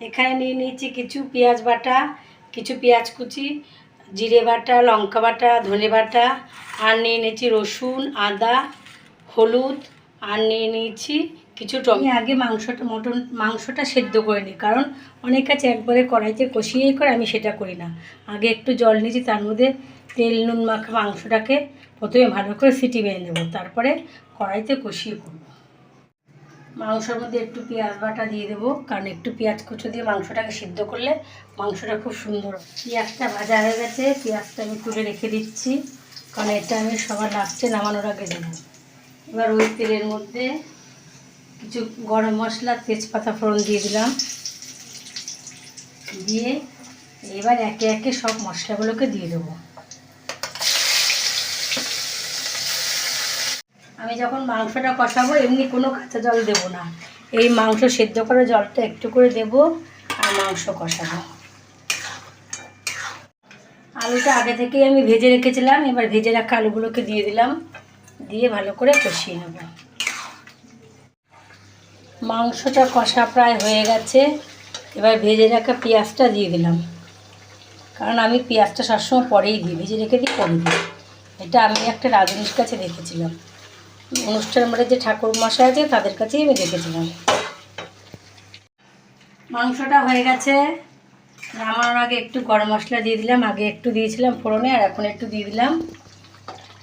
এখানে নিয়ে নিয়েছি কিছু পেঁয়াজ বাটা, কিছু পেঁয়াজ কুচি, জিরে বাটা, লঙ্কা বাটা, ধনে বাটা, আর নিয়ে নিয়েছি রসুন, আদা, হলুদ, আর নিয়ে নিয়েছি কিছু টমেটো আগে মাংসটা মটন, মাংসটা সেদ্ধ করে নিই, কারণ অনেক কাছে একবারে কড়াইতে কষিয়েই করে আমি সেটা করি না। আগে একটু জল নিয়েছি, তার মধ্যে তেল, নুন মাখা মাংসটাকে প্রথমে ভালো করে সিটি মেরে নেব, তারপরে কড়াইতে কষিয়ে করব। মাংসের মধ্যে একটু পেঁয়াজ বাটা দিয়ে দেবো, কারণ একটু পেঁয়াজ কুচো দিয়ে মাংসটাকে সিদ্ধ করলে মাংসটা খুব সুন্দর। পেঁয়াজটা ভাজা হয়ে গেছে, পেঁয়াজটা আমি তুলে রেখে দিচ্ছি, কারণ এটা আমি সবার লাস্টে নামানোর আগে দেবো। এবার ওই তেলের মধ্যে কিছু গরম মশলা, তেজপাতা ফোড়ন দিয়ে দিলাম। দিয়ে এবার একে একে সব মশলাগুলোকে দিয়ে দেবো। আমি যখন মাংসটা কষাবো, এমনি কোনো কাঁচা জল দেবো না। এই মাংস সেদ্ধ করে জলটা একটু করে দেব আর মাংস কষাবো। আলুটা আগে থেকেই আমি ভেজে রেখেছিলাম, এবার ভেজে রাখা আলুগুলোকে দিয়ে দিলাম। দিয়ে ভালো করে কষিয়ে নেব। মাংসটা কষা প্রায় হয়ে গেছে, এবার ভেজে রাখা পেঁয়াজটা দিয়ে দিলাম। কারণ আমি পেঁয়াজটা সবসময় পরেই দিই, ভেজে রেখে দিই, পরে দিই। এটা আমি একটা রাজনীর কাছে দেখেছিলাম অনুষ্ঠান বাড়ির যে ঠাকুর মশাই আছে, তাদের কাছেই আমি দেখেছিলাম। মাংসটা হয়ে গেছে। নামানোর আগে একটু গরম মশলা দিয়ে দিলাম। আগে একটু দিয়েছিলাম ফোড়নে, আর এখন একটু দিয়ে দিলাম।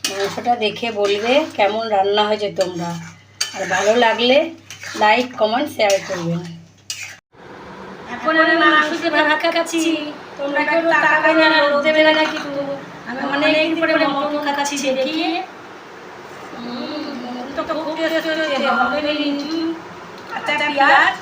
মাংসটা দেখে বলবে কেমন রান্না হয়েছে তোমরা। আর ভালো লাগলে লাইক, কমেন্ট, শেয়ার করবেন তোমরা কেউ টাকা না লোক দেবে না কিন্তু আমি অনেক পরে মটন খাচ্ছি, দেখি। তো খুব টেস্ট হয়েছে হবে নিঞ্জু আচ্ছা পেঁয়াজ?